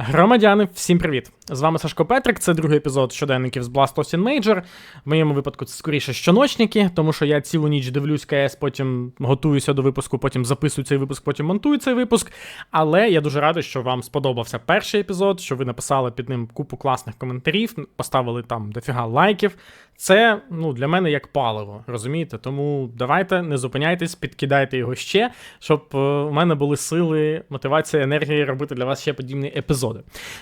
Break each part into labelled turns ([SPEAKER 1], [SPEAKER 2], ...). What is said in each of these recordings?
[SPEAKER 1] Громадяни, всім привіт! З вами Сашко Петрик. Це другий епізод щоденників з Blast Austin Major. В моєму випадку це скоріше щоночники, тому що я цілу ніч дивлюсь КС, потім готуюся до випуску, потім записую цей випуск, потім монтую цей випуск. Але я дуже радий, що вам сподобався перший епізод, що ви написали під ним купу класних коментарів, поставили там дофіга лайків. Це ну, для мене як паливо, розумієте? Тому давайте не зупиняйтесь, підкидайте його ще, щоб е, у мене були сили, мотивація, енергія робити для вас ще подібні епізоди.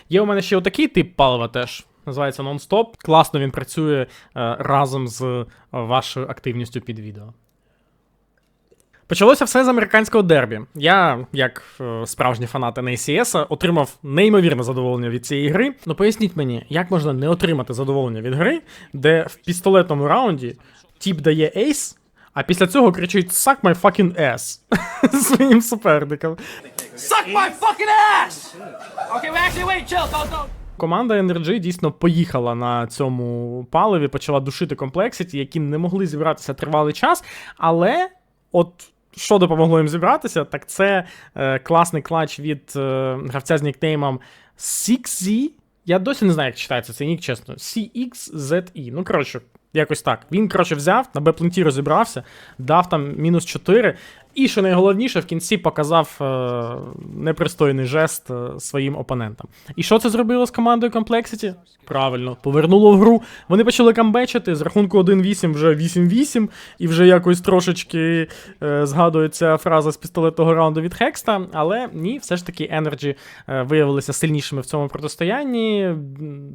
[SPEAKER 1] Є у мене ще отакий тип палива теж. Називається нон-стоп. Класно він працює е, разом з е, вашою активністю під відео. Почалося все з американського дербі. Я, як е, справжній фанат NACS, отримав неймовірне задоволення від цієї гри. Ну поясніть мені, як можна не отримати задоволення від гри, де в пістолетному раунді тіп дає ейс, а після цього кричить Suck my fucking ass своїм суперникам.
[SPEAKER 2] Suck my fucking ass! Okay, well, actually, wait, chill, don't, don't.
[SPEAKER 1] Команда NRG дійсно поїхала на цьому паливі, почала душити комплексіті, які не могли зібратися тривалий час. Але от що допомогло їм зібратися, так це е, класний клач від е, гравця з нікнеймом CXZ. Я досі не знаю, як читається цей нік, чесно. CXZE. Ну, коротше, якось так. Він, коротше, взяв, на Б-пленті розібрався, дав там мінус 4. І що найголовніше, в кінці показав е, непристойний жест е, своїм опонентам. І що це зробило з командою Complexity? Правильно, повернуло в гру. Вони почали камбечити з рахунку 1-8 вже 8-8, і вже якось трошечки е, згадується фраза з пістолетного раунду від Хекста. Але ні, все ж таки Energy виявилися сильнішими в цьому протистоянні.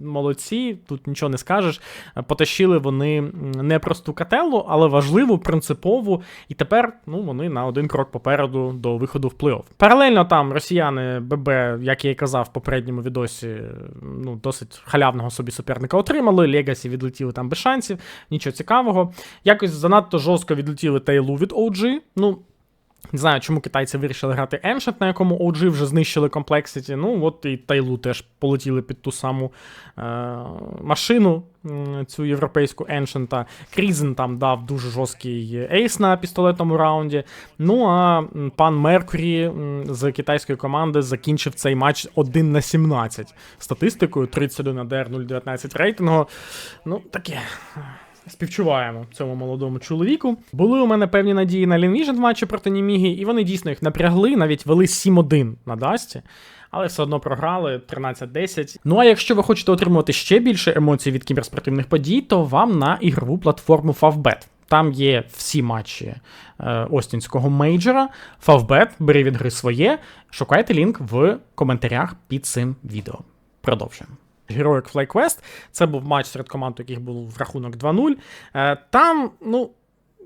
[SPEAKER 1] Молодці, тут нічого не скажеш. Потащили вони м, не просту кателу, але важливу, принципову. І тепер ну, вони на один крок попереду до виходу в плей-офф. Паралельно там росіяни ББ, як я і казав в попередньому відосі, ну, досить халявного собі суперника отримали. Легасі відлетіли там без шансів, нічого цікавого. Якось занадто жорстко відлетіли Тейлу від OG. Ну, не знаю, чому китайці вирішили грати Ancient, на якому OG вже знищили Complexity. Ну, от і Тайлу теж полетіли під ту саму е- машину, цю європейську Ancient. Крізен там дав дуже жорсткий ейс на пістолетному раунді. Ну а пан Меркурі з китайської команди закінчив цей матч 1 на 17 статистикою, 31 АДР, 0,19 рейтингу. Ну, таке. Співчуваємо цьому молодому чоловіку. Були у мене певні надії на Лінвіжн в матчі проти Німіги, і вони дійсно їх напрягли, навіть вели 7-1 на Дасті. Але все одно програли 13-10. Ну а якщо ви хочете отримувати ще більше емоцій від кіберспортивних подій, то вам на ігрову платформу Favbet. Там є всі матчі е, Остінського мейджора. Favbet, бери від гри своє. Шукайте лінк в коментарях під цим відео. Продовжуємо. Heroic FlyQuest. Це був матч серед команд, яких був рахунок 2-0. Е, Там, ну,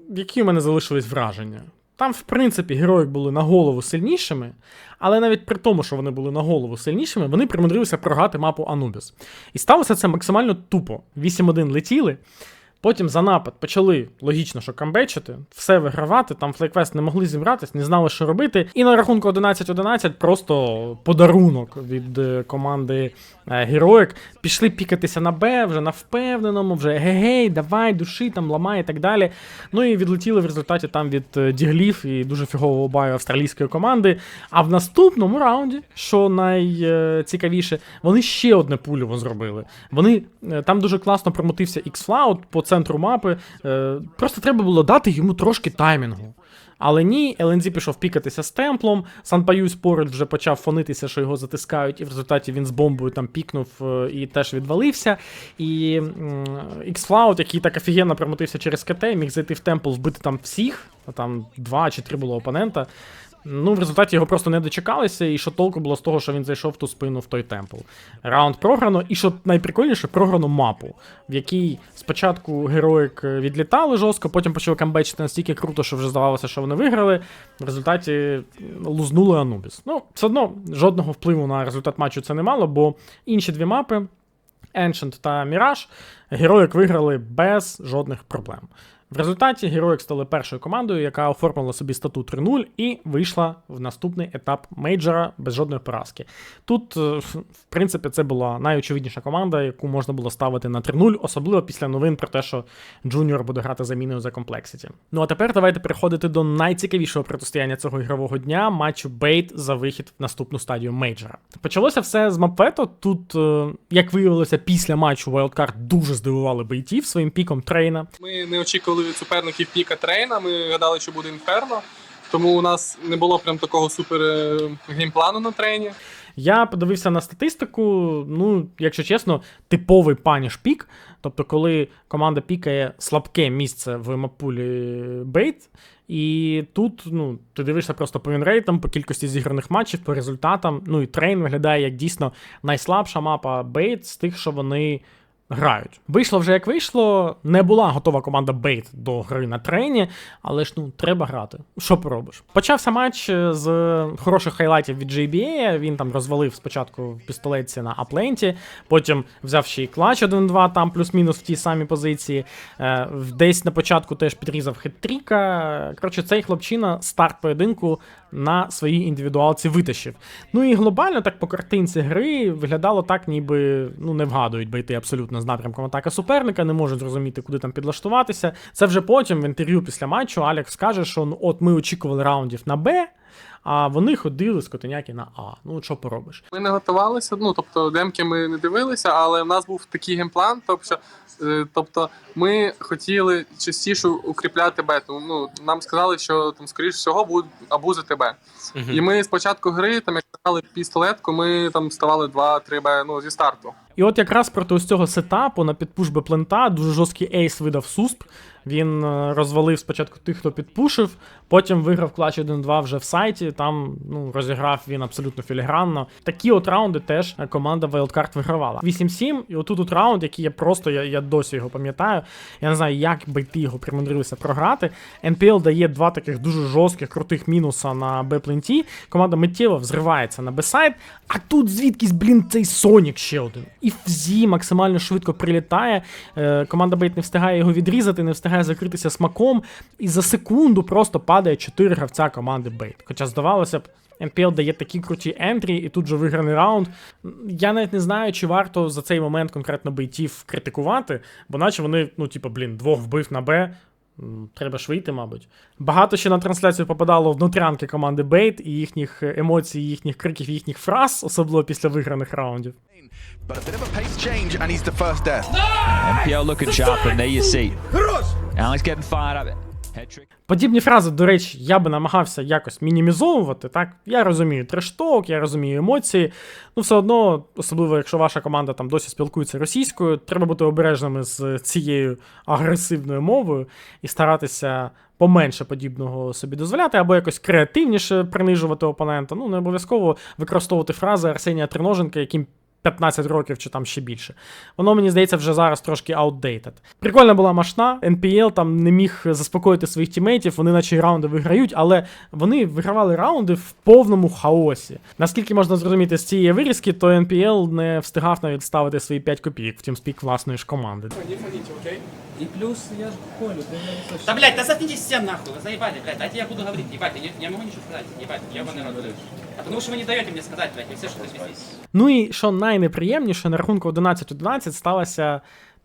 [SPEAKER 1] які у мене залишились враження? Там, в принципі, герої були на голову сильнішими, але навіть при тому, що вони були на голову сильнішими, вони примудрилися програти мапу Анубіс. І сталося це максимально тупо. 8-1 летіли. Потім за напад почали логічно, що камбечити, все вигравати. Там флейквест не могли зібратись, не знали, що робити. І на рахунку 11-11 просто подарунок від е, команди е, Героїк. Пішли пікатися на Б, вже на впевненому, вже гей-гей, давай, души, там ламай і так далі. Ну і відлетіли в результаті там від е, діглів і дуже фігового баю австралійської команди. А в наступному раунді, що найцікавіше, вони ще одне пульово зробили. Вони там дуже класно промотився X-Cloud по центру мапи. Е, Просто треба було дати йому трошки таймінгу. Але ні, ЛНЗ пішов пікатися з темплом. Санпаюс поруч вже почав фонитися, що його затискають, і в результаті він з бомбою там пікнув е, і теж відвалився. І X-Cloud, який так офігенно промотився через КТ, міг зайти в темпл, вбити там всіх, там два чи три було опонента. Ну, в результаті його просто не дочекалися, і що толку було з того, що він зайшов в ту спину в той темпл. Раунд програно, і що найприкольніше, програно мапу, в якій спочатку героїк відлітали жорстко, потім почали камбечити настільки круто, що вже здавалося, що вони виграли. В результаті лузнули Анубіс. Ну, все одно жодного впливу на результат матчу це не мало, бо інші дві мапи. Ancient та Mirage, героїк виграли без жодних проблем. В результаті Heroic стали першою командою, яка оформила собі статут 3-0 і вийшла в наступний етап мейджора без жодної поразки. Тут, е, в принципі, це була найочевидніша команда, яку можна було ставити на 3-0, особливо після новин про те, що Джуніор буде грати заміною за комплексіті. Ну а тепер давайте переходити до найцікавішого протистояння цього ігрового дня матчу Бейт за вихід в наступну стадію мейджора. Почалося все з мапвето. Тут, е, як виявилося, після матчу Wildcard дуже здивували бейтів своїм піком трейна.
[SPEAKER 3] Ми не очікували суперників піка трейна. Ми гадали, що буде інферно. Тому у нас не було прям такого супер е, геймплану на трейні.
[SPEAKER 1] Я подивився на статистику. Ну, якщо чесно, типовий паніш пік. Тобто, коли команда пікає слабке місце в мапулі бейт, і тут ну, ти дивишся просто по вінрейтам, по кількості зіграних матчів, по результатам. Ну і трейн виглядає як дійсно найслабша мапа бейт з тих, що вони. Грають. Вийшло вже як вийшло. Не була готова команда Бейт до гри на трені, але ж ну треба грати. Що поробиш? Почався матч е, з хороших хайлайтів від JBA. Він там розвалив спочатку в пістолетці на апленті, потім взяв ще й клач 1-2, там плюс-мінус в тій самій позиції. Е, Десь на початку теж підрізав хет-тріка. Коротше, цей хлопчина старт поєдинку на своїй індивідуалці витащив. Ну і глобально так по картинці гри виглядало так, ніби ну не вгадують бейти абсолютно з напрямком атаки суперника, не можуть зрозуміти, куди там підлаштуватися. Це вже потім в інтерв'ю після матчу Алекс скаже, що ну от ми очікували раундів на Б, а вони ходили з котеняки на А. Ну що поробиш?
[SPEAKER 3] Ми не готувалися, ну тобто демки ми не дивилися, але в нас був такий геймплан. Тобто, е, тобто ми хотіли частіше укріпляти бету. Ну нам сказали, що там скоріш всього будуть абузити Б. І ми з початку гри, там як грали пістолетку, ми там ставали 2-3 Б ну, зі старту.
[SPEAKER 1] І от якраз проти ось цього сетапу на підпуш плента дуже жорсткий ейс видав Сусп. Він е, розвалив спочатку тих, хто підпушив, потім виграв клач 1-2 вже в сайті. Там ну, розіграв він абсолютно філігранно. Такі от раунди теж е, команда Wildcard вигравала. 8-7, і отут от раунд, який я просто, я, я досі його пам'ятаю. Я не знаю, як бейти його примудрилися програти. NPL дає два таких дуже жорстких, крутих мінуса на Б-пленті. Команда миттєво взривається на Б-сайд, а тут звідкись, блін, цей Сонік ще один. І Фзі максимально швидко прилітає. Е, команда Бейт не встигає його відрізати, не встигає закритися смаком. І за секунду просто падає 4 гравця команди Бейт. Хоча здавалося б. NPL дає такі круті ентрі, і тут же виграний раунд. Я навіть не знаю, чи варто за цей момент конкретно бейтів критикувати, бо наче вони, ну, типу, блін, двох вбив на Б. Треба ж вийти, мабуть. Багато ще на трансляцію попадало внутрянки команди Бейт і їхніх емоцій, їхніх криків, їхніх фраз, особливо після виграних раундів.
[SPEAKER 4] Alex getting fired up. Head trick.
[SPEAKER 1] Подібні фрази, до речі, я би намагався якось мінімізовувати. Так, я розумію трешток, я розумію емоції. Ну, все одно, особливо якщо ваша команда там досі спілкується російською, треба бути обережними з цією агресивною мовою і старатися поменше подібного собі дозволяти, або якось креативніше принижувати опонента. Ну, не обов'язково використовувати фрази Арсенія Триноженка, яким 15 років чи там ще більше. Воно мені здається вже зараз трошки outdated. Прикольна була машна. NPL там не міг заспокоїти своїх тімейтів, вони наче раунди виграють, але вони вигравали раунди в повному хаосі. Наскільки можна зрозуміти з цієї вирізки, то NPL не встигав навіть ставити свої 5 копійок в тімспік власної ж команди.
[SPEAKER 2] И плюс я ж колю, ты не слышишь. Да, блядь, да заткнитесь все нахуй, вы заебали, блядь, дайте я буду говорить, ебать, я не, я могу ничего сказать, ебать, ебаный рот, блядь. А потому что вы не даете мне сказать, блядь, и все, что здесь.
[SPEAKER 1] Ну і що найнеприємніше, на рахунку 11-11 сталася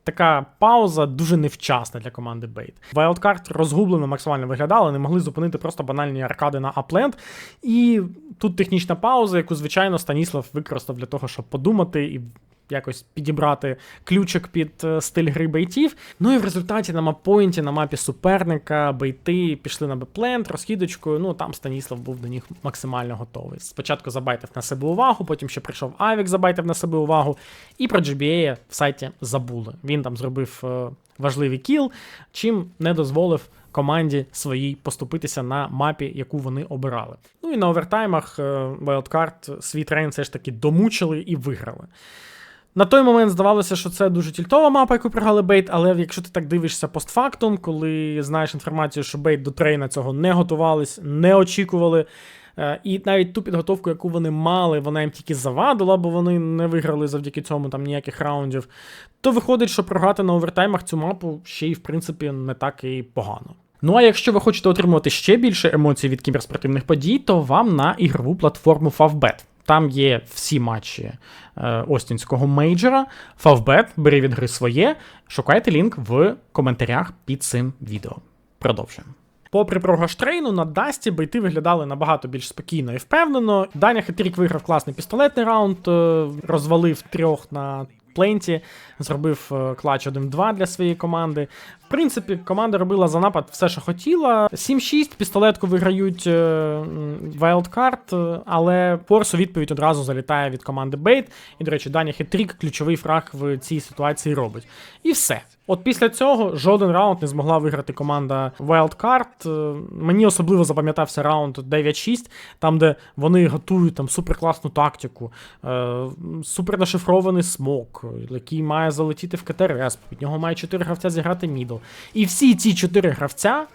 [SPEAKER 1] така пауза дуже невчасна для команди Бейт. Wildcard розгублено максимально виглядали, не могли зупинити просто банальні аркади на апленд. І тут технічна пауза, яку, звичайно, Станіслав використав для того, щоб подумати і. Якось підібрати ключик під е, стиль гри бейтів. Ну і в результаті на маппойнті, на мапі суперника, бейти пішли на беплент розкидочкою. Ну там Станіслав був до них максимально готовий. Спочатку забайтив на себе увагу, потім ще прийшов Авік, забайтив на себе увагу. І про GBA в сайті забули. Він там зробив е, важливий кіл, чим не дозволив команді своїй поступитися на мапі, яку вони обирали. Ну і на овертаймах е, Wildcard свій трейн все ж таки домучили і виграли. На той момент здавалося, що це дуже тільтова мапа, яку програли Бейт, але якщо ти так дивишся постфактум, коли знаєш інформацію, що Бейт до трейна цього не готувались, не очікували, Е, І навіть ту підготовку, яку вони мали, вона їм тільки завадила, бо вони не виграли завдяки цьому там ніяких раундів. То виходить, що програти на овертаймах цю мапу ще й в принципі не так і погано. Ну а якщо ви хочете отримувати ще більше емоцій від кіберспортивних подій, то вам на ігрову платформу Favbet. Там є всі матчі е, Остінського мейджора. Фавбет, бери від гри своє. Шукайте лінк в коментарях під цим відео. Продовжуємо. Попри програш трейну, на Дасті бейти виглядали набагато більш спокійно і впевнено. Даня Хитрік виграв класний пістолетний раунд, е, розвалив трьох на пленті, зробив е, клач 1-2 для своєї команди. В принципі, команда робила за напад все, що хотіла. 7-6, пістолетку виграють Вайлдкарт, Wildcard, е, але Порс у відповідь одразу залітає від команди Бейт. І, до речі, Даня Хитрік ключовий фраг в цій ситуації робить. І все. От після цього жоден раунд не змогла виграти команда Wildcard. Е, Мені особливо запам'ятався раунд 9-6, там, де вони готують там суперкласну тактику, е, супернашифрований смок, який має залетіти в КТРС. Від нього має 4 гравця зіграти мідл. І всі ці 4 гравця,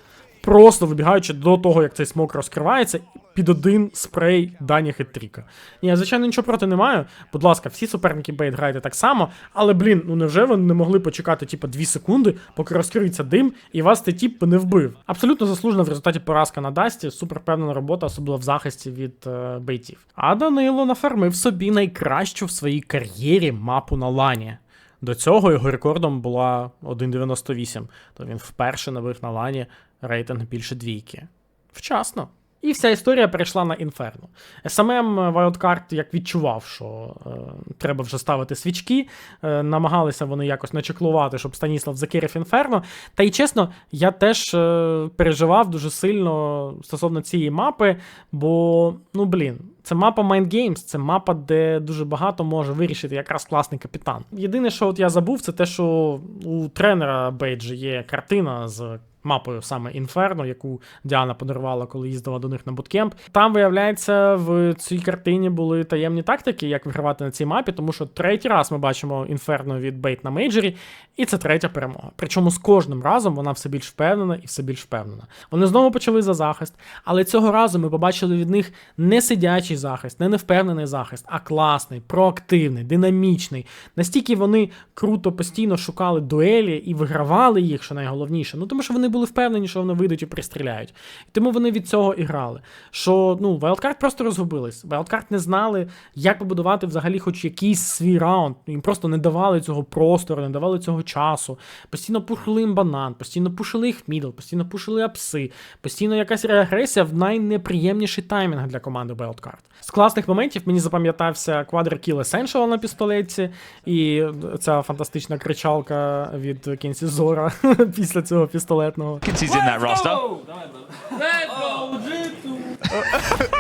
[SPEAKER 1] просто вибігаючи до того, як цей смок розкривається, під один спрей Дані Хитріка. Ні, я, звичайно, нічого проти не маю. Будь ласка, всі суперники Бейт грайте так само, але, блін, ну невже ви не могли почекати, типу, 2 секунди, поки розкриється дим, і вас цей тіп не вбив? Абсолютно заслужена в результаті поразка на Дасті, супер впевнена робота, особливо в захисті від е, бейтів. А Данило нафармив собі найкращу в своїй кар'єрі мапу на лані. До цього його рекордом була 1.98, то він вперше набив на лані рейтинг більше двійки. Вчасно. І вся історія перейшла на інферно. SMM Wildcard як відчував, що е, треба вже ставити свічки. Е, намагалися вони якось начеклувати, щоб Станіслав закирив інферно. Та й чесно, я теж е, переживав дуже сильно стосовно цієї мапи, бо, ну блін, це мапа Mind Games, це мапа, де дуже багато може вирішити якраз класний капітан. Єдине, що от я забув, це те, що у тренера Бейджі є картина з мапою саме Інферно, яку Діана подарувала, коли їздила до них на буткемп. Там, виявляється, в цій картині були таємні тактики, як вигравати на цій мапі, тому що третій раз ми бачимо Інферно від Бейт на мейджорі, і це третя перемога. Причому з кожним разом вона все більш впевнена і все більш впевнена. Вони знову почали за захист, але цього разу ми побачили від них не сидячий захист, не невпевнений захист, а класний, проактивний, динамічний. Настільки вони круто постійно шукали дуелі і вигравали їх, що найголовніше. Ну тому що вони були впевнені, що вони вийдуть і пристріляють. І тому вони від цього і грали. Що ну, Wildcard просто розгубились. Wildcard не знали, як побудувати взагалі хоч якийсь свій раунд. Їм просто не давали цього простору, не давали цього часу. Постійно пушили їм банан, постійно пушили їх мідл, постійно пушили апси, постійно якась реагресія в найнеприємніший таймінг для команди Wildcard. З класних моментів мені запам'ятався Quadra Kill Essential на пістолетці, і ця фантастична кричалка від Кенсі Зора після цього пістолетного.
[SPEAKER 4] He's in that roster.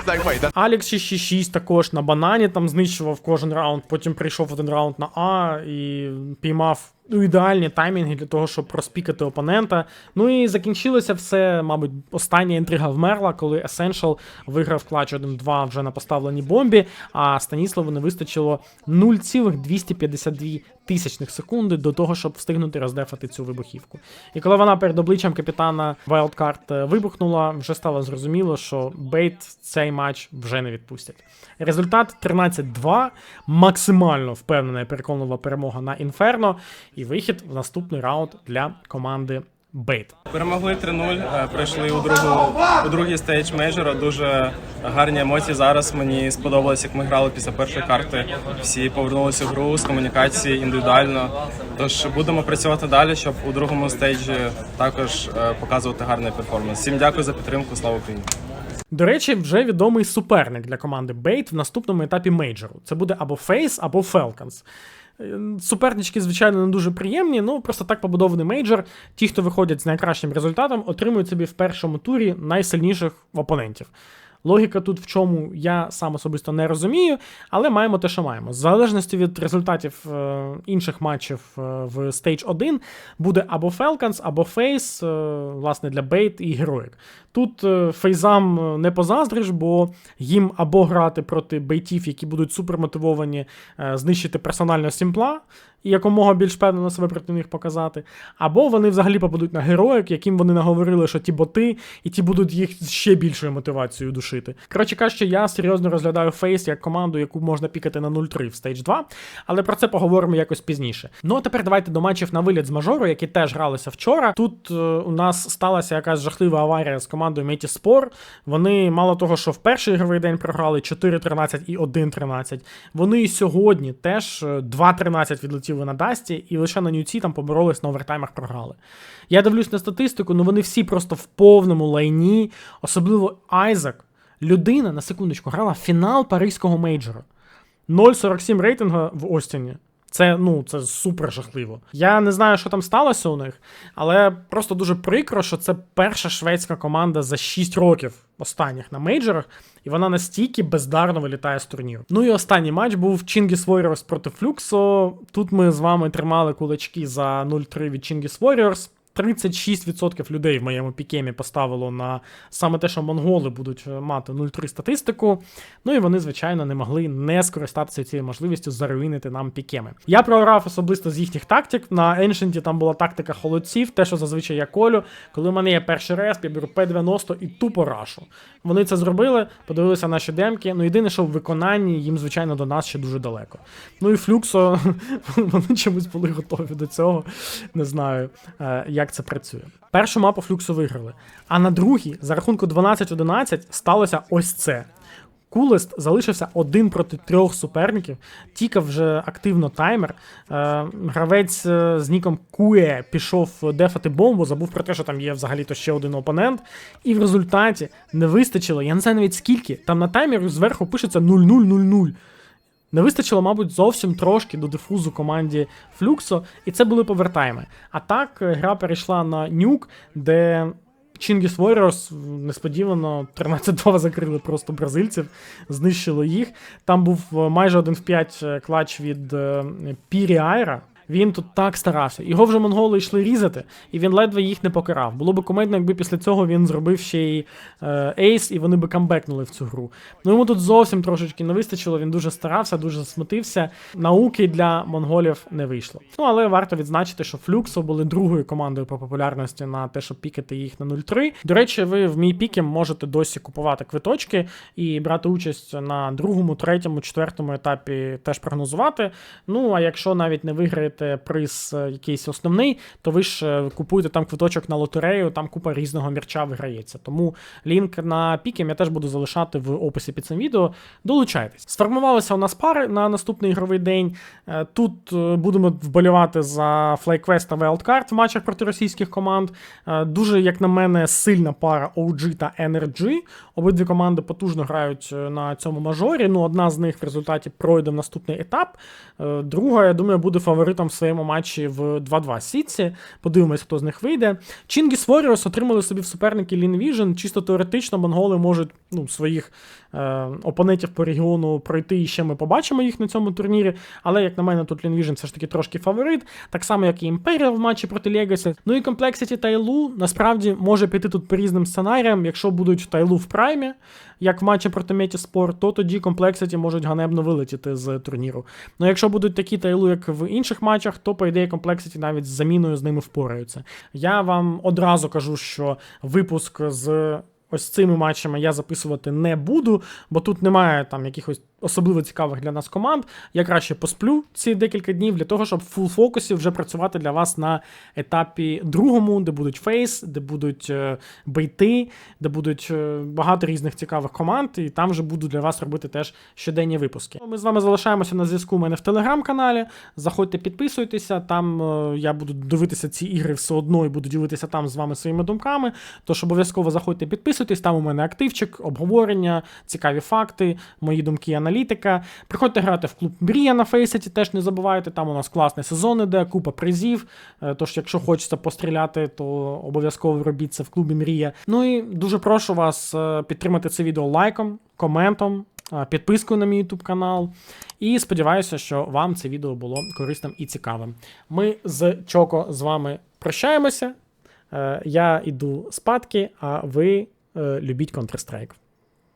[SPEAKER 5] Like, wait, that's
[SPEAKER 1] Алекс 666 також на банані там знищував кожен раунд, потім прийшов один раунд на А і піймав ідеальні таймінги для того, щоб розпікати опонента. Ну і закінчилося все, мабуть, остання інтрига вмерла, коли Essential виграв клач 1-2 вже на поставленій бомбі, а Станіславу не вистачило 0,252 тисячних секунди до того, щоб встигнути роздефати цю вибухівку. І коли вона перед обличчям капітана Wildcard е, вибухнула, вже стало зрозуміло, що Бейт цей матч вже не відпустять. Результат 13-2, максимально впевнена і переконлива перемога на Інферно, і вихід в наступний раунд для команди Бейт.
[SPEAKER 6] Перемогли 3-0, е, пройшли у другу у другий стейдж мейджора. Дуже гарні емоції. Зараз мені сподобалось, як ми грали після першої карти. Всі повернулися в гру з комунікації індивідуально. Тож будемо працювати далі, щоб у другому стейджі також е, показувати гарний перформанс. Всім дякую за підтримку. Слава Україні!
[SPEAKER 1] До речі, вже відомий суперник для команди Бейт в наступному етапі мейджору. Це буде або Фейс, або Falcons. Супернички, звичайно, не дуже приємні, ну просто так побудований мейджор. Ті, хто виходять з найкращим результатом, отримують собі в першому турі найсильніших опонентів. Логіка тут в чому я сам особисто не розумію, але маємо те, що маємо. В залежності від результатів е, інших матчів е, в Stage 1 буде або Falcons, або Фейс, власне, для Бейт і Героїк. Тут е, фейзам не позаздриш, бо їм або грати проти бейтів, які будуть супермотивовані знищити персонального сімпла і якомога більш впевнено себе проти них показати, або вони взагалі попадуть на героїк, яким вони наговорили, що ті боти, і ті будуть їх ще більшою мотивацією душити. Коротше кажучи, я серйозно розглядаю Фейс як команду, яку можна пікати на 0-3 в стейдж 2, але про це поговоримо якось пізніше. Ну а тепер давайте до матчів на виліт з мажору, які теж гралися вчора. Тут е, у нас сталася якась жахлива аварія з командою Меті Спор. Вони мало того, що в перший ігровий день програли 4-13 і 1-13. Вони і сьогодні теж е, 2-13 відлетіли на Дасті, і лише на нюці там поборолись на овертаймах програли. Я дивлюсь на статистику, ну вони всі просто в повному лайні, особливо Айзек. Людина, на секундочку, грала фінал паризького мейджора. 0,47 рейтингу в Остіні. Це ну це супер жахливо. Я не знаю, що там сталося у них, але просто дуже прикро, що це перша шведська команда за 6 років останніх на мейджорах, і вона настільки бездарно вилітає з турніру. Ну і останній матч був Chingis Warriors проти Флюксо. Тут ми з вами тримали кулачки за 0-3 від Chingis Warriors. 36% людей в моєму пікемі поставило на саме те, що монголи будуть е, мати 0-3 статистику. Ну і вони, звичайно, не могли не скористатися цією можливістю заруїнити нам пікеми. Я програв особисто з їхніх тактик. На Ancient там була тактика холодців, те, що зазвичай я колю. Коли в мене є перший респ, я беру П-90 і тупо рашу. Вони це зробили, подивилися наші демки. Ну єдине, що в виконанні їм, звичайно, до нас ще дуже далеко. Ну і Флюксо, вони чомусь були готові до цього. Не знаю, е, як це працює. Першу мапу Флюксу виграли. А на другій, за рахунку 12-11, сталося ось це. Кулест залишився один проти трьох суперників. Тікав вже активно таймер. Е, гравець е, з ніком Куе пішов дефати бомбу, забув про те, що там є взагалі-то ще один опонент. І в результаті не вистачило, я не знаю навіть скільки. Там на таймері зверху пишеться 0-0-0-0. Не вистачило, мабуть, зовсім трошки до дифузу команді Флюксо, і це були повертайми. А так е, гра перейшла на нюк, де Чингіс Warriors несподівано 13-2 закрили просто бразильців, знищили їх. Там був е, майже 1 в 5 клач від е, Пірі Айра. Він тут так старався. Його вже монголи йшли різати, і він ледве їх не покарав. Було б комедно, якби після цього він зробив ще й е, ейс, і вони би камбекнули в цю гру. Ну йому тут зовсім трошечки не вистачило. Він дуже старався, дуже смутився. Науки для монголів не вийшло. Ну але варто відзначити, що Флюксо були другою командою по популярності на те, щоб пікати їх на 0-3. До речі, ви в мій пікем можете досі купувати квиточки і брати участь на другому, третьому, четвертому етапі теж прогнозувати. Ну а якщо навіть не виграєте приз е, якийсь основний, то ви ж е, купуєте там квиточок на лотерею, там купа різного мерча виграється. Тому лінк на пікем я теж буду залишати в описі під цим відео. Долучайтесь. Сформувалися у нас пари на наступний ігровий день. Е, Тут будемо вболівати за FlyQuest та Wildcard в матчах проти російських команд. Дуже, як на мене, сильна пара OG та NRG. Обидві команди потужно грають на цьому мажорі. Ну, одна з них в результаті пройде в наступний етап. Друга, я думаю, буде фаворитом в своєму матчі в 2-2 сітці. Подивимось, хто з них вийде. Chingis Warriors отримали собі в суперники Vision. Чисто теоретично монголи можуть ну, своїх е, опонентів по регіону пройти, і ще ми побачимо їх на цьому турнірі. Але, як на мене, тут Vision все ж таки трошки фаворит, так само, як і Imperial в матчі проти Legacy. Ну і Complexity та Ілу насправді може піти тут по різним сценаріям. Якщо будуть Тайлу в праймі, як в матчі проти Метіспорт, то тоді Complexity можуть ганебно вилетіти з турніру. Ну якщо будуть такі Тайлу, як в інших матчах, то по ідеї комплексіті навіть з заміною з ними впораються. Я вам одразу кажу, що випуск з. Ось цими матчами я записувати не буду, бо тут немає там якихось особливо цікавих для нас команд. Я краще посплю ці декілька днів для того, щоб в фул фокусі вже працювати для вас на етапі другому, де будуть фейс, де будуть е, бейти, де будуть е, багато різних цікавих команд, і там вже буду для вас робити теж щоденні випуски. Ми з вами залишаємося на зв'язку у мене в телеграм-каналі. Заходьте, підписуйтеся. Там е, я буду дивитися ці ігри все одно і буду ділитися там з вами своїми думками. Тож обов'язково заходьте, підписуйтесь. Там у мене активчик, обговорення, цікаві факти, мої думки, аналітика. Приходьте грати в клуб Мрія на Фейсеті, теж не забувайте. Там у нас класний сезон іде, купа призів. Е, Тож, якщо хочеться постріляти, то обов'язково робіть це в клубі Мрія. Ну і дуже прошу вас е, підтримати це відео лайком, коментом. е, Підпискою на мій YouTube канал. І сподіваюся, що вам це відео було корисним і цікавим. Ми з Чоко з вами прощаємося. Я йду спадки, а ви любіть Counter-Strike.